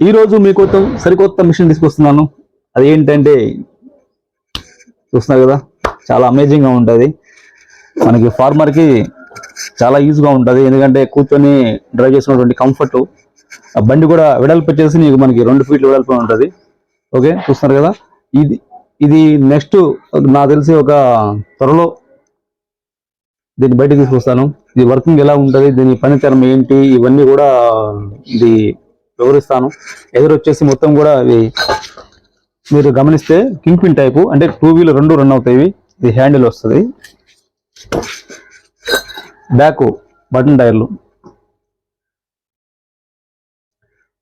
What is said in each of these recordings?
ఈరోజు మీకోసం సరికొత్త మిషన్ తీసుకొస్తున్నాను. అది ఏంటంటే చూస్తున్నారు కదా చాలా అమేజింగ్గా ఉంటుంది. మనకి ఫార్మర్కి చాలా యూజ్గా ఉంటుంది. ఎందుకంటే కూర్చొని డ్రైవ్ చేసినటువంటి కంఫర్ట్ ఆ బండి కూడా వెడల్పు వచ్చేసి నీకు మనకి రెండు ఫీట్లు వెడల్పు ఉంటుంది. ఓకే చూస్తున్నారు కదా? ఇది ఇది నెక్స్ట్ నాకు తెలిసి ఒక త్వరలో దీన్ని బయటకు తీసుకొస్తాను. ఇది వర్కింగ్ ఎలా ఉంటుంది దీని పనితనం ఏంటి ఇవన్నీ కూడా ఇది వివరిస్తాను. ఎదురు వచ్చేసి మొత్తం కూడా ఇది మీరు గమనిస్తే కింగ్ పిన్ టైపు అంటే టూ వీలర్ రెండు రన్ అవుతాయి. ఇది హ్యాండిల్ వస్తుంది. బ్యాక్ బటన్ టైర్లు.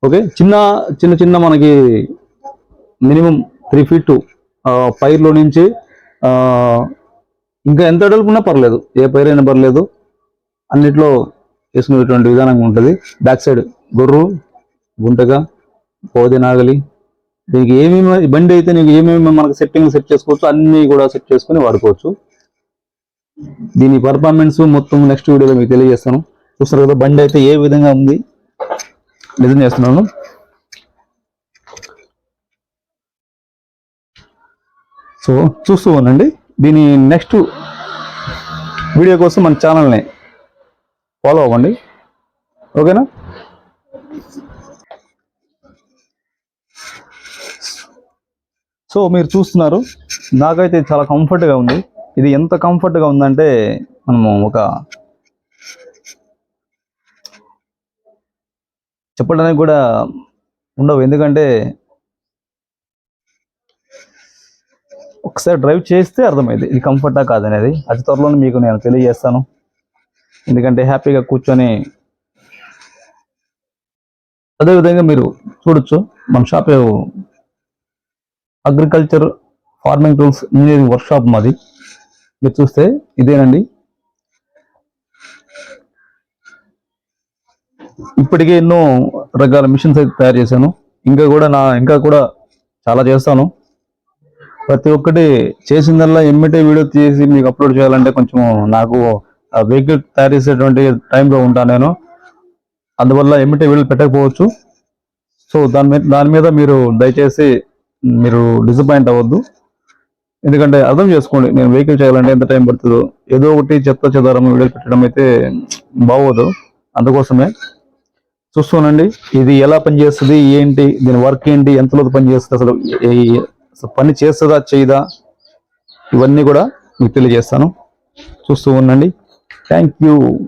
ఓకే చిన్న చిన్న చిన్న మనకి మినిమం త్రీ ఫీట్ పైర్లో నుంచి ఇంకా ఎంత అడలుకున్నా పర్లేదు. ఏ పైరైనా పర్లేదు. అన్నిట్లో వేసుకునేటువంటి విధానంగా ఉంటుంది. బ్యాక్ సైడ్ గొర్రు గుంటగా పోది నాగలి. దీనికి ఏమేమి బండి అయితే నీకు ఏమేమి మనకు సెట్టింగ్ సెట్ చేసుకోవచ్చు అన్నీ కూడా సెట్ చేసుకుని వాడుకోవచ్చు. దీని పర్ఫార్మెన్స్ మొత్తం నెక్స్ట్ వీడియోలో మీకు తెలియజేస్తాను. చూస్తారు కదా బండి అయితే ఏ విధంగా ఉంది? డిజైన్ చేస్తున్నాను. సో చూస్తూ ఉండండి. దీని నెక్స్ట్ వీడియో కోసం మన ఛానల్ని ఫాలో అవ్వండి. ఓకేనా సో మీరు చూస్తున్నారు నాకైతే చాలా కంఫర్ట్గా ఉంది. ఇది ఎంత కంఫర్ట్గా ఉందంటే మనము ఒక చెప్పడానికి కూడా ఉండవు. ఎందుకంటే ఒకసారి డ్రైవ్ చేస్తే అర్థమైంది. ఇది కంఫర్టా కాదనేది. అతి త్వరలోనే మీకు నేను తెలియజేస్తాను. ఎందుకంటే హ్యాపీగా కూర్చొని అదేవిధంగా మీరు చూడొచ్చు మన shop agriculture farming tools engineering workshop మాది. మీరు చూస్తే ఇదేనండి. ఇప్పటికే ఎన్నో రకాల మిషన్స్ అయితే తయారు చేశాను. ఇంకా కూడా నా ఇంకా కూడా చాలా చేస్తాను. ప్రతి ఒక్కటి చేసిందల్లా ఎమ్మిటే వీడియో తీసి మీకు అప్లోడ్ చేయాలంటే కొంచెం నాకు వెహికల్ తయారు చేసేటువంటి టైంలో ఉంటాను నేను. అందువల్ల ఎమ్మిటే వీడియో పెట్టకపోవచ్చు. సో దాని మీద దాని మీద మీరు దయచేసి మీరు డిసప్పాయింట్ అవ్వద్దు. ఎందుకంటే అర్థం చేసుకోండి నేను వెహికల్ చేయాలంటే ఎంత టైం పడుతుందో. ఏదో ఒకటి చెత్త చెదారం వీడియోలు పెట్టడం అయితే బాగోదు. అందుకోసమే చూస్తూనండి ఇది ఎలా పనిచేస్తుంది ఏంటి దీని వర్క్ ఏంటి ఎంతలో పనిచేస్తుంది అసలు సో పని చేస్తుందా చేయదా? ఇవన్నీ కూడా మీకు తెలియజేస్తాను. చూస్తూ ఉండండి. Thank you